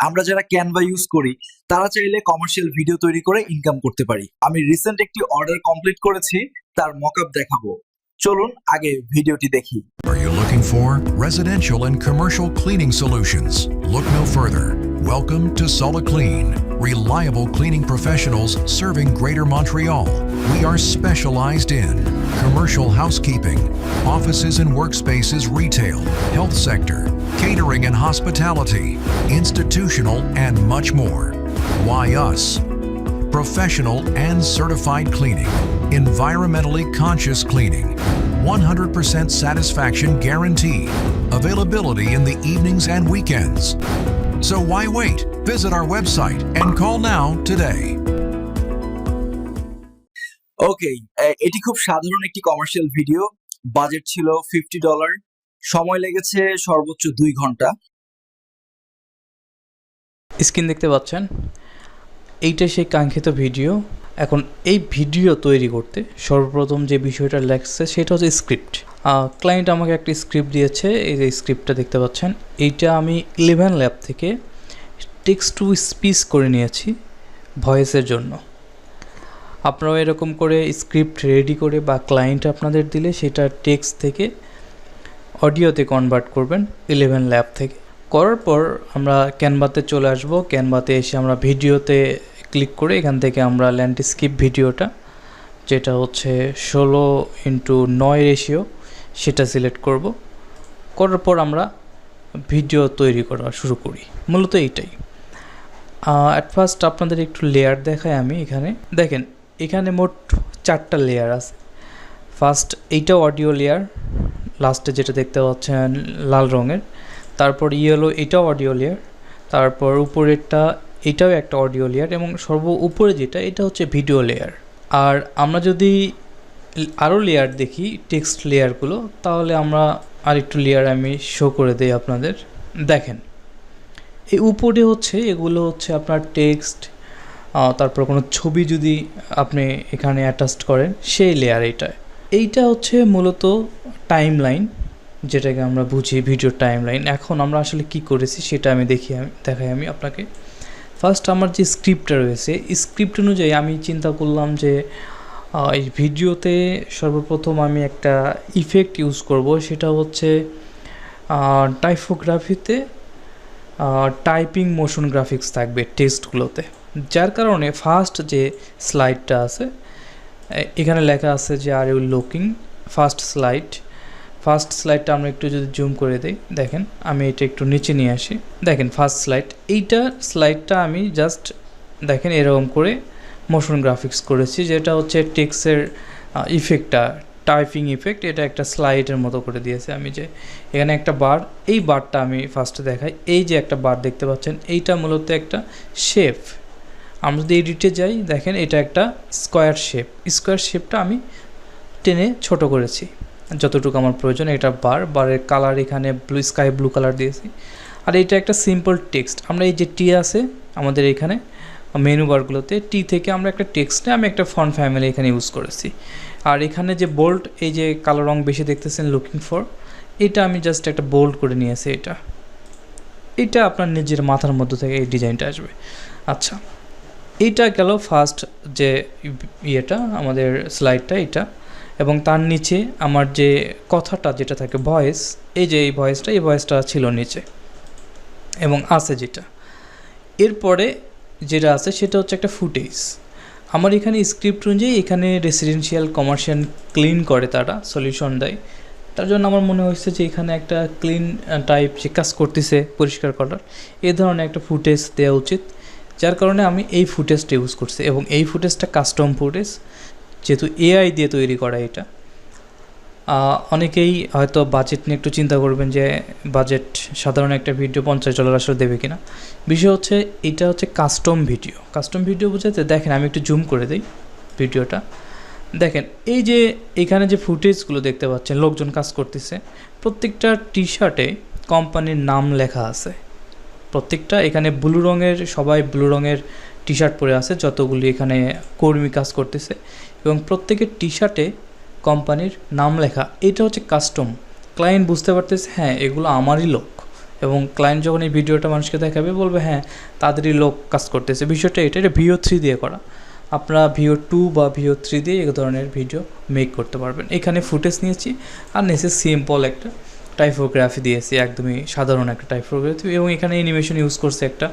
আমরা যারা Canva use করি, তারা চাইলে কমার্শিয়াল ভিডিও তৈরি করে ইনকাম করতে পারি আমি রিসেন্ট একটি অর্ডার কমপ্লিট করেছি, তার মকআপ দেখাবো চলুন আগে ভিডিওটি দেখি Are you looking for residential and commercial cleaning solutions? Look no further. Welcome to Sola Clean, reliable cleaning professionals serving Greater Montreal. We are specialized in commercial housekeeping, offices and workspaces retail, health sector, catering and hospitality, institutional, and much more. Why us? professional and certified cleaning, environmentally conscious cleaning, 100% satisfaction guarantee, availability in the evenings and weekends. So why wait? Visit our website and call now today. ওকে এটি খুব সাধারণ একটি commercial video budget ছিল fifty dollar সময় লেগেছে সর্বোচ্চ দুই ঘণ্টা। স্ক্রিন দেখতে পাচ্ছেন? এইটা সেই কাঙ্ক্ষিত ভিডিও এখন এই ভিডিও তৈরি করতে সর্বপ্রথম যে বিষয়টা লাগছে সেটা হচ্ছে স্ক্রিপ্ট ক্লায়েন্ট আমাকে একটা স্ক্রিপ্ট দিয়েছে, এই যে স্ক্রিপ্টটা দেখতে পাচ্ছেন, এইটা আমি ইলেভেন ল্যাব থেকে টেক্সট টু স্পিচ করে নিয়েছি ভয়েসের জন্য। আপনারাও এরকম করে স্ক্রিপ্ট রেডি করে বা ক্লায়েন্ট আপনাদের দিলে সেটা টেক্সট থেকে অডিওতে কনভার্ট করবেন ইলেভেন ল্যাব থেকে। করার পর আমরা ক্যানভাতে চলে আসব ক্যানভাতে এসে আমরা ভিডিওতে ক্লিক করে এখান থেকে আমরা ল্যান্ডস্কেপ ভিডিওটা যেটা হচ্ছে ষোলো ইন্টু নয় রেশিও সেটা সিলেক্ট করব। করার পর আমরা ভিডিও তৈরি করা শুরু করি। মূলত এইটাই। অ্যাট ফার্স্ট আপনাদের একটু লেয়ার দেখাই আমি এখানে। দেখেন, এখানে মোট চারটা লেয়ার আছে। ফার্স্ট এইটা অডিও লেয়ার লাস্টে যেটা দেখতে পাচ্ছেন লাল রঙের। তারপর ইয়েলো এটাও অডিও লেয়ার তারপর উপরেরটা, এটাও একটা অডিও লেয়ার এবং সর্ব উপরে যেটা, এটা হচ্ছে ভিডিও লেয়ার আর আমরা যদি আরও লেয়ার দেখি টেক্সট লেয়ারগুলো তাহলে আমরা আরেকটু লেয়ার আমি শো করে দিই আপনাদের। দেখেন, এই উপরে হচ্ছে, এগুলো হচ্ছে আপনার টেক্সট তারপর কোনো ছবি যদি আপনি এখানে অ্যাটাচ করেন, সেই লেয়ার এইটায়। এইটা হচ্ছে মূলত টাইম লাইন যেটাকে আমরা বুঝি ভিডিও টাইম লাইন এখন আমরা আসলে কি করেছি, সেটা আমি দেখি, আমি দেখাই আমি আপনাকে। ফার্স্ট আমার যে স্ক্রিপ্টটা রয়েছে স্ক্রিপ্ট অনুযায়ী আমি চিন্তা করলাম যে এই ভিডিওতে সর্বপ্রথম আমি একটা ইফেক্ট ইউজ করব, সেটা হচ্ছে টাইফোগ্রাফিতে টাইপিং মোশন গ্রাফিক্স থাকবে টেক্সটগুলোতে যার কারণে ফার্স্ট যে স্লাইডটা আছে এখানে লেখা আছে যে are you looking first slide first স্লাইডটা আমরা একটু যদি জুম করে দিই, দেখেন, আমি এটা একটু নিচে নিয়ে আসি। দেখেন ফার্স্ট স্লাইড এইটা স্লাইডটা আমি জাস্ট দেখেন, এরকম করে মোশন গ্রাফিক্স করেছি, যেটা হচ্ছে টেক্সের ইফেক্টটা টাইপিং ইফেক্ট এটা একটা স্লাইডের মতো করে দিয়েছে আমি যে এখানে একটা বার এই বারটা আমি ফার্স্টে দেখাই। এই যে একটা বার দেখতে পাচ্ছেন, এইটা মূলত একটা শেপ আমরা যদি এডিটে যাই, দেখেন এটা একটা স্কোয়ার শেপ স্কোয়ার শেপটা আমি টেনে ছোট করেছি, যতটুকু আমার প্রয়োজন। এটা বার বারের কালার এখানে ব্লু স্কাই ব্লু কালার দিয়েছি। আর এটা একটা সিম্পল টেক্সট আমরা এই যে টি আছে, আমাদের এখানে মেনু বারগুলোতে টি থেকে আমরা একটা টেক্সটে আমি একটা ফন্ট ফ্যামিলি এখানে ইউজ করেছি। আর এখানে যে বোল্ড এই যে কালো রং বেশি দেখতেছেন লুকিং ফর এটা আমি জাস্ট একটা বোল্ড করে নিয়েছি এটা। এটা আপনার নিজের মাথার মধ্যে থেকে এই ডিজাইনটা আসবে। আচ্ছা এইটা গেল ফার্স্ট যে ইয়েটা, আমাদের স্লাইডটা এটা, এবং তার নিচে আমার যে কথাটা যেটা থাকে ভয়েস এই যে এই ভয়েসটা এই ভয়েসটা ছিল নিচে, এবং আছে যেটা। এরপরে যেটা আছে সেটা হচ্ছে একটা ফুটেজ। আমার এখানে স্ক্রিপ্ট অনুযায়ী এখানে রেসিডেন্সিয়াল কমার্শিয়াল ক্লিন করে তারা সলিউশন দেয়। তার জন্য আমার মনে হয়েছে যে এখানে একটা ক্লিন টাইপ যে কাজ করতেছে পরিষ্কার করার, এ ধরনের একটা ফুটেজ দেওয়া উচিত, যার কারণে আমি এই ফুটেজটা ইউজ করছি এবং এই ফুটেজটা কাস্টম ফুটেজ, যেহেতু এআই দিয়ে তৈরি করা এটা। অনেকেই হয়তো বাজেট নিয়ে একটু চিন্তা করবেন যে বাজেট সাধারণ একটা ভিডিও পঞ্চাশ ডলার আসলে দেবে কিনা। বিষয় হচ্ছে এটা হচ্ছে কাস্টম ভিডিও কাস্টম ভিডিও বোঝাতে দেখেন, আমি একটু জুম করে দিই ভিডিওটা দেখেন, এই যে এখানে যে ফুটেজগুলো দেখতে পাচ্ছেন, লোকজন কাজ করতেছে, প্রত্যেকটা টি শার্টে কোম্পানির নাম লেখা আছে। প্রত্যেকটা এখানে ব্লু রঙের, সবাই ব্লু রঙের টি শার্ট পরে আছে, যতগুলি এখানে কর্মী কাজ করতেছে। এবং প্রত্যেকের টি শার্টে কোম্পানির নাম লেখা। এটা হচ্ছে কাস্টম ক্লায়েন্ট বুঝতে পারতেছে হ্যাঁ এগুলো আমারই লোক। এবং ক্লায়েন্ট যখন এই ভিডিওটা মানুষকে দেখাবে, বলবে হ্যাঁ তাদেরই লোক কাজ করতেছে। বিষয়টা এটা এটা ভিও থ্রি দিয়ে করা। আপনারা ভিও টু বা ভিও থ্রি দিয়ে এই ধরনের ভিডিও মেক করতে পারবেন। এখানে ফুটেজ নিয়েছি, আর নিচে সিম্পল একটা টাইপোগ্রাফি দিয়েছি, একদমই সাধারণ একটা টাইপোগ্রাফি এবং এখানে অ্যানিমেশন ইউজ করছে একটা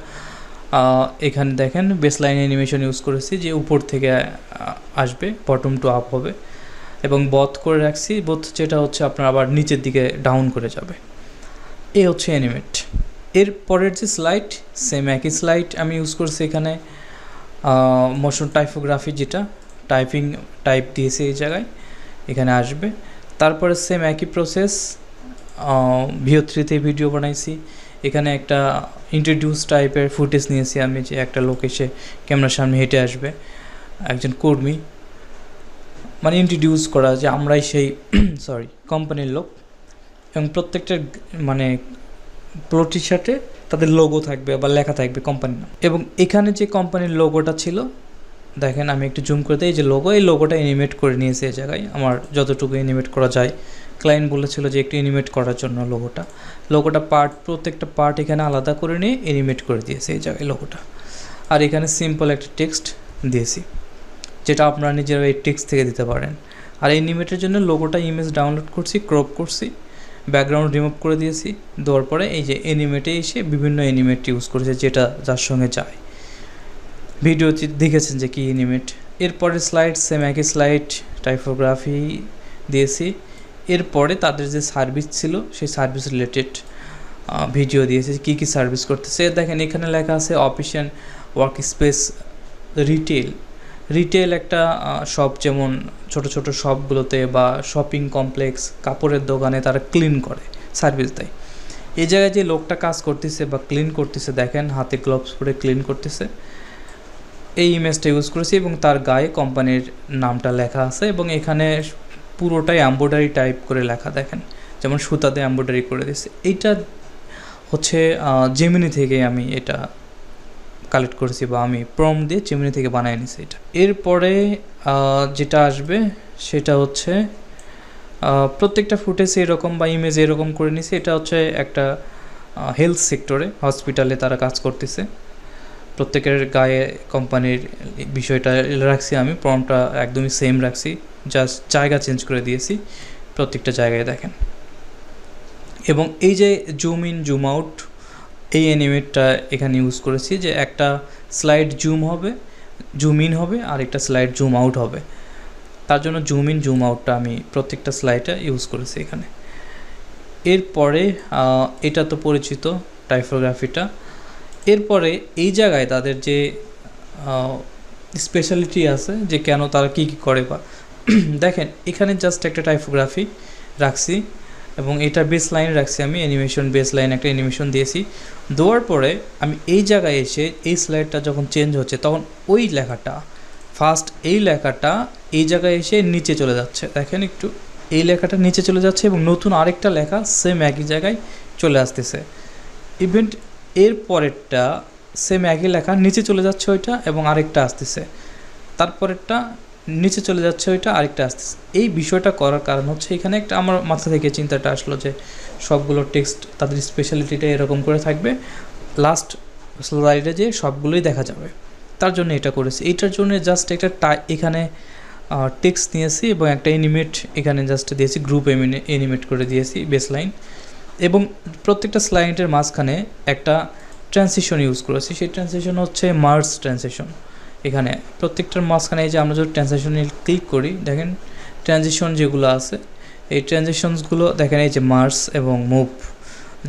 এখানে দেখেন বেসলাইন অ্যানিমেশন ইউজ করেছি, যে উপর থেকে আসবে বটম টু আপ হবে। এবং বথ করে রাখছি বথ যেটা হচ্ছে আপনার আবার নিচের দিকে ডাউন করে যাবে। এ হচ্ছে অ্যানিমেট এর পরের যে স্লাইড সেম একই স্লাইড আমি ইউজ করছি এখানে। মোশন টাইপোগ্রাফি যেটা টাইপিং টাইপ দিয়েছি এই জায়গায়, এখানে আসবে। তারপরে সেম একই প্রসেস ভিও থ্রিতে ভিডিও বানাইছি। এখানে একটা ইন্ট্রোডিউস টাইপের ফুটেজ নিয়েছি আমি, যে একটা লোক এসে ক্যামেরার সামনে হেঁটে আসবে। একজন কর্মী। মানে ইন্ট্রোডিউস করা যে আমরাই সেই সরি কোম্পানির লোক। এবং প্রত্যেকটা মানে টি শার্টে তাদের লোগো থাকবে বা লেখা থাকবে কোম্পানির নাম। এবং এখানে যে কোম্পানির লোগোটা ছিল, দেখেন আমি একটু জুম করে দিই যে লোগো এই লোগোটা এনিমেট করে নিয়েছে এই জায়গায়। আমার যতটুকু এনিমেট করা যায়। ক্লায়েন্ট বলেছিল যে একটু এনিমেট করার জন্য লোগোটা লোগোটা পার্ট প্রত্যেকটা পার্ট এখানে আলাদা করে নিয়ে এনিমেট করে দিয়েছে এই জায়গায় লোগোটা আর এখানে সিম্পল একটা টেক্সট দিয়েছি। যেটা আপনারা নিজেরা এই টেক্সট থেকে দিতে পারেন। আর এনিমেটের জন্য লোগোটা ইমেজ ডাউনলোড করছি ক্রপ করছি ব্যাকগ্রাউন্ড রিমুভ করে দিয়েছি, দেওয়ার পরে এই যে এনিমেটে এসে বিভিন্ন এনিমেট ইউজ করেছে যেটা যার সঙ্গে যায়। ভিডিও দেখেছেন যে কি এনিমেট এরপরে স্লাইড সেম একই স্লাইড টাইপোগ্রাফি দিয়েছি। এরপরে তাদের যে সার্ভিস ছিল, সেই সার্ভিস রিলেটেড ভিডিও দিয়েছে কী কী সার্ভিস করতেছে। দেখেন এখানে লেখা আছে অফিসিয়ান ওয়ার্ক স্পেস রিটেল রিটেল একটা শপ যেমন ছোট ছোট শপগুলোতে বা শপিং কমপ্লেক্স কাপড়ের দোকানে তারা ক্লিন করে সার্ভিস দেয়। এই জায়গায় যে লোকটা কাজ করতেছে বা ক্লিন করতেছে, দেখেন হাতে গ্লোভস পরে ক্লিন করতেছে, এই ইমেজটা ইউজ করেছি এবং তার গায়ে কোম্পানির নামটা লেখা আছে এবং এখানে পুরোটাই এম্ব্রয়ডারি টাইপ করে লেখা, দেখেন। যেমন সুতাতে এম্ব্রয়ডারি করে দিয়েছে। এইটা হচ্ছে জেমিনি থেকে আমি এটা কালেক্ট করেছি বা আমি প্রম দিয়ে চিমনি থেকে বানিয়ে নিছি এটা। এরপরে যেটা আসবে সেটা হচ্ছে প্রত্যেকটা ফুটেজ এরকম বা ইমেজ এরকম করে নিছি। এটা হচ্ছে একটা হেলথ সেক্টরে হসপিটালে তারা কাজ করতেছে। প্রত্যেকের গায়ে কোম্পানির বিষয়টা রাখছি আমি প্রমটা একদমই সেম রাখছি। জাস্ট জায়গা চেঞ্জ করে দিয়েছি, প্রত্যেকটা জায়গায় দেখেন। এবং এই যে জুম ইন জুম আউট এই অ্যানিমেটটা এখানে ইউজ করেছি যে একটা স্লাইড জুম হবে জুম ইন হবে আর একটা স্লাইড জুম আউট হবে। তার জন্য জুম ইন জুম আউটটা আমি প্রত্যেকটা স্লাইডে ইউজ করেছি এখানে। এরপরে এটা তো পরিচিত টাইপোগ্রাফিটা এরপরে এই জায়গায় তাদের যে স্পেশালিটি আছে যে কেন তারা কী কী করে বা, দেখেন, এখানে জাস্ট একটা টাইপোগ্রাফি রাখছি। এবং এটা বেস লাইন রাখছি আমি অ্যানিমেশন বেস লাইন একটা অ্যানিমেশন দিয়েছি। দেওয়ার পরে আমি এই জায়গায় এসে এই স্লাইডটা যখন চেঞ্জ হচ্ছে, তখন ওই লেখাটা ফার্স্ট এই লেখাটা এই জায়গায় এসে নিচে চলে যাচ্ছে। দেখেন একটু, এই লেখাটা নিচে চলে যাচ্ছে এবং নতুন আরেকটা লেখা সেম একই জায়গায় চলে আসতেছে। ইভেন্ট এর পরেরটা সেম একই লেখা, নিচে চলে যাচ্ছে ওইটা এবং আরেকটা আসতেছে। তারপরেরটা নিচে চলে যাচ্ছে ওইটা, আরেকটা আসতেছে। এই বিষয়টা করার কারণ হচ্ছে এখানে একটা আমার মাথা থেকে চিন্তাটা আসলো যে সবগুলো টেক্সট তাদের স্পেশালিটিটা এরকম করে থাকবে। লাস্ট স্লাইডে যে সবগুলোই দেখা যাবে। তার জন্য এটা করেছি। এইটার জন্য জাস্ট একটা টাই এখানে টেক্সট নিয়েছি এবং একটা এনিমেট এখানে জাস্ট দিয়েছি গ্রুপ এনিমেট করে দিয়েছি বেস লাইন এবং প্রত্যেকটা স্লাইডের মাঝখানে একটা ট্রান্সিশন ইউজ করেছি। সেই ট্রান্সিশন হচ্ছে মার্স ট্রান্সিশন এখানে। প্রত্যেকটার মাঝখানে এই যে আমরা যদি ট্রান্সিশনে ক্লিক করি, দেখেন ট্রানজিশন যেগুলো আছে, এই ট্রানজিশনসগুলো দেখেন এই যে মার্স এবং মুভ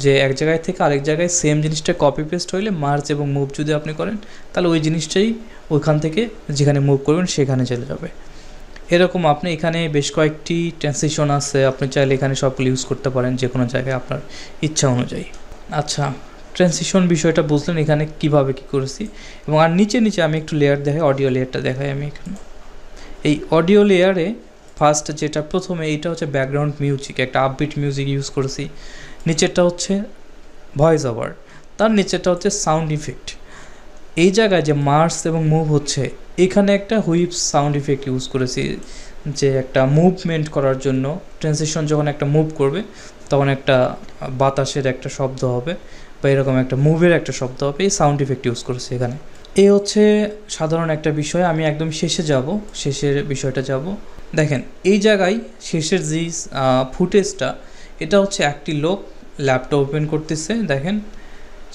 যে এক জায়গায় থেকে আরেক জায়গায় সেম জিনিসটা কপি পেস্ট হইলে মার্চ এবং মুভ যদি আপনি করেন, তাহলে ওই জিনিসটাই ওইখান থেকে যেখানে মুভ করবেন সেখানে চলে যাবে। এরকম আপনি এখানে বেশ কয়েকটি ট্রান্সিশন আছে, আপনি চাইলে এখানে সবগুলো ইউজ করতে পারেন যে কোনো জায়গায় আপনার ইচ্ছা অনুযায়ী। আচ্ছা ট্রান্সিশন বিষয়টা বুঝলেন এখানে কীভাবে কি করেছি। এবং আর নিচে নিচে আমি একটু লেয়ার দেখাই অডিও লেয়ারটা দেখাই আমি এখানে। এই অডিও লেয়ারে ফার্স্ট যেটা প্রথমে, এইটা হচ্ছে ব্যাকগ্রাউন্ড মিউজিক একটা আপবিট মিউজিক ইউজ করেছি। নিচেরটা হচ্ছে ভয়েস ওভার তার নিচেরটা হচ্ছে সাউন্ড ইফেক্ট এই জায়গায় যে মার্স এবং মুভ হচ্ছে, এখানে একটা হুইপ সাউন্ড ইফেক্ট ইউজ করেছি, যে একটা মুভমেন্ট করার জন্য ট্রান্সিশন যখন একটা মুভ করবে তখন একটা বাতাসের একটা শব্দ হবে বা এরকম একটা মুভের একটা শব্দ হবে, এই সাউন্ড ইফেক্ট ইউজ করেছি এখানে। এ হচ্ছে সাধারণ একটা বিষয়, আমি একদম শেষে যাব, শেষের বিষয়টা যাব। দেখেন, এই জায়গায় শেষের যে ফুটেজটা এটা হচ্ছে একটি লোক ল্যাপটপ ওপেন করতেছে, দেখেন,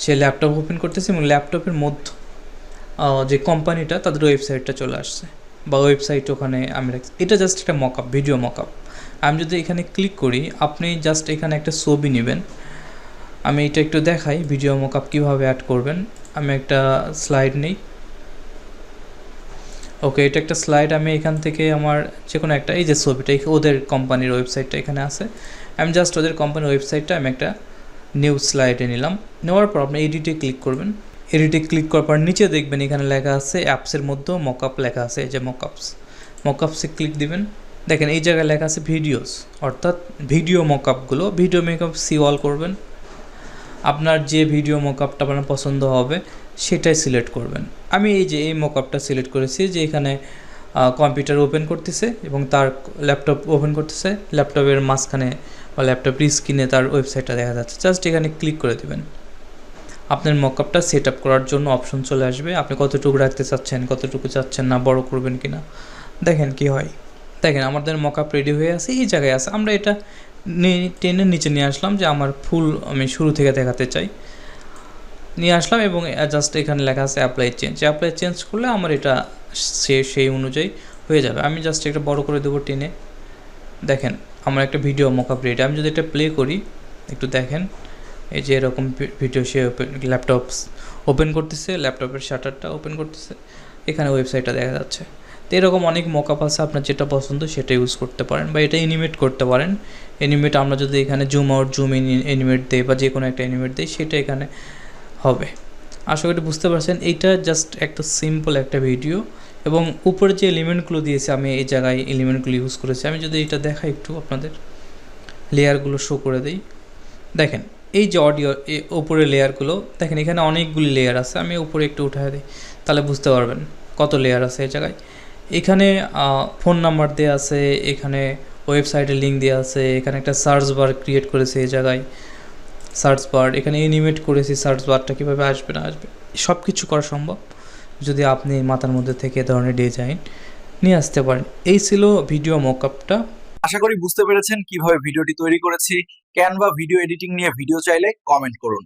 সে ল্যাপটপ ওপেন করতেছে এবং ল্যাপটপের মধ্যে যে কোম্পানিটা তাদের ওয়েবসাইটটা চলে আসছে। বা ওয়েবসাইট ওখানে আমি রাখছি। এটা জাস্ট একটা মকআপ ভিডিও মকআপ আমি যদি এখানে ক্লিক করি, আপনি জাস্ট এখানে একটা ছবি নেবেন। আমি এটা একটু দেখাই ভিডিও মকআপ কীভাবে অ্যাড করবেন। আমি একটা স্লাইড নেই। ওকে এটা একটা স্লাইড আমি এখান থেকে আমার যে কোনো একটা, এই যে ছবিটা ওদের কোম্পানির ওয়েবসাইটটা এখানে আছে। আমি জাস্ট ওদের কোম্পানির ওয়েবসাইটটা আমি একটা নিউ স্লাইডে নিলাম। নেওয়ার পর আপনি এডিটে ক্লিক করবেন। এডিটে ক্লিক করার পর নিচে দেখবেন এখানে লেখা আছে অ্যাপসের মধ্যেও মকআপ লেখা আছে, এই যে মকআপস মকআপসে ক্লিক দিবেন। দেখেন এই জায়গায় লেখা আছে ভিডিওস অর্থাৎ ভিডিও মকআপগুলো ভিডিও মেকআপ সি অল করবেন। আপনার যে ভিডিও মকআপটা আপনার পছন্দ হবে, সেটাই সিলেক্ট করবেন। আমি এই যে, এই মকআপটা সিলেক্ট করেছি যে এখানে কম্পিউটার ওপেন করতেছে এবং তার ল্যাপটপ ওপেন করতেছে। ল্যাপটপের মাঝখানে বা ল্যাপটপের স্ক্রিনে তার ওয়েবসাইটটা দেখা যাচ্ছে। জাস্ট এখানে ক্লিক করে দেবেন। আপনার মকআপটা সেট আপ করার জন্য অপশন চলে আসবে। আপনি কতটুকু রাখতে চাচ্ছেন, কতটুকু চাচ্ছেন না, বড় করবেন কিনা। দেখেন কি হয়। দেখেন আমাদের মকআপ রেডি হয়ে আছে, এই জায়গায় আছে। আমরা এটা টেনে নিচে নিয়ে আসলাম যে আমার ফুল আমি শুরু থেকে দেখাতে চাই। নিয়ে আসলাম এবং জাস্ট এখানে লেখা আছে অ্যাপ্লাই চেঞ্জ অ্যাপ্লাই চেঞ্জ করলে আমার এটা সে, সেই অনুযায়ী হয়ে যাবে। আমি জাস্ট একটা বড় করে দেবো টেনে। দেখেন, আমার একটা ভিডিও মকআপ রেডি আমি যদি এটা প্লে করি, একটু দেখেন, এই যে এরকম ভিডিও সে ল্যাপটপ ওপেন করতেছে ল্যাপটপের শাটারটা ওপেন করতেছে, এখানে ওয়েবসাইটটা দেখা যাচ্ছে। তো এরকম অনেক মকআপ আছে, আপনার যেটা পছন্দ সেটা ইউজ করতে পারেন বা এটা এনিমেট করতে পারেন। এনিমেট আমরা যদি এখানে zoom out zoom in animate দেই বা যে কোনো একটা এনিমেট দিই, সেটা এখানে হবে। আশা করি বুঝতে পারছেন, এইটা জাস্ট একটা সিম্পল একটা ভিডিও এবং উপরে যে এলিমেন্টগুলো দিয়েছে, আমি এই জায়গায় এলিমেন্টগুলো ইউজ করেছি। আমি যদি এটা দেখাই একটু আপনাদের লেয়ারগুলো শো করে দিই। দেখেন, এই যে অডিও উপরে লেয়ারগুলো দেখেন এখানে অনেকগুলি লেয়ার আছে, আমি উপরে একটু উঠায় দিই, তাহলে বুঝতে পারবেন কত লেয়ার আছে এই জায়গায়। এখানে ফোন নাম্বার দেওয়া আছে, এখানে ওয়েবসাইটের লিঙ্ক দেওয়া আছে, এখানে একটা সার্চ বার ক্রিয়েট করেছে এই জায়গায়। সার্চ বার, এখানে এনিমেট করেছি, সার্চ বারটা কীভাবে আসবে, না আসবে সব কিছু করা সম্ভব। যদি আপনি মাথার মধ্যে থেকে এ ধরনের ডিজাইন নিয়ে আসতে পারেন। এই ছিল ভিডিও মকআপটা। আশা করি বুঝতে পেরেছেন কীভাবে ভিডিওটি তৈরি করেছি। ক্যানভা ভিডিও এডিটিং নিয়ে ভিডিও চাইলে কমেন্ট করুন।